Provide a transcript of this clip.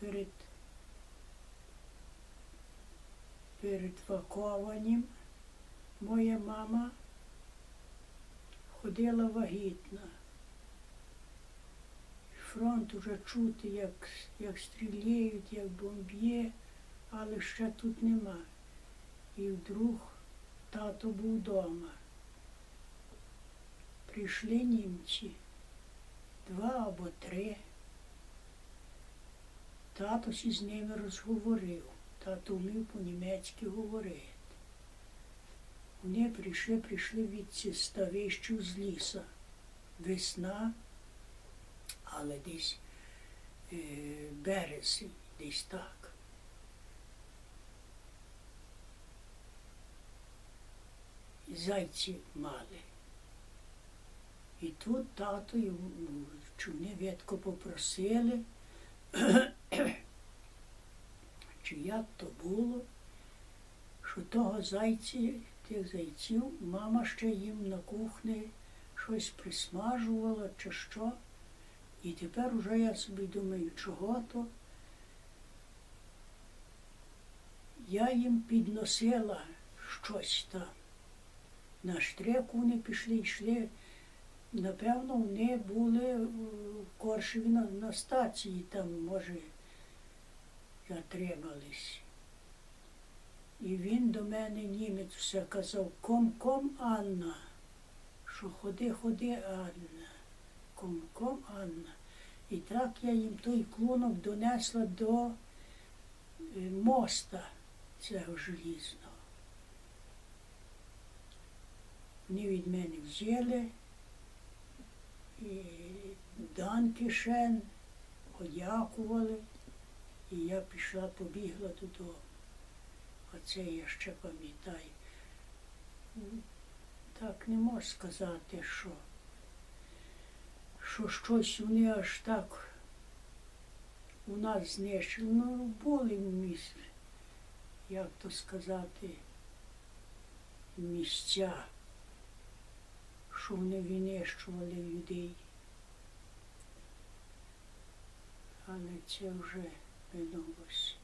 Перед, перед вакованням моя мама ходила вагітна. Фронт уже чути, як, як стріляють, як бомб'є, але ще тут нема. І вдруг тато був вдома. Прийшли німці, два або три. Тато сі з ними розговорив. Тато вмів по-німецьки говорити. Вони прийшли, прийшли від ці ставищів з ліса. Весна, але десь е, березень, десь так. Зайці мали. І тут тато йому, ну, чи ветко попросили, чи як то було, що того зайці, тих зайців, мама ще їм на кухні щось присмажувала чи що. І тепер уже я собі думаю, чого то. Я їм підносила щось там. На штреку вони пішли, йшли. Напевно, вони були в Коршеві на, на стації, там, може, затримались. І він до мене німець все казав, ком-ком Анна, що ходи, ходи, Анна, ком-ком Анна. І так я їм той клунок донесла до е, моста цього желізного. Вони від мене взяли і Данкішен, подякували, і я пішла, побігла додому. Оце я ще пам'ятаю. Так не можу сказати, що, що щось вони аж так у нас знищили. Ну, були місця, як то сказати, місця, що вони винищували людей. Але це вже 运动会是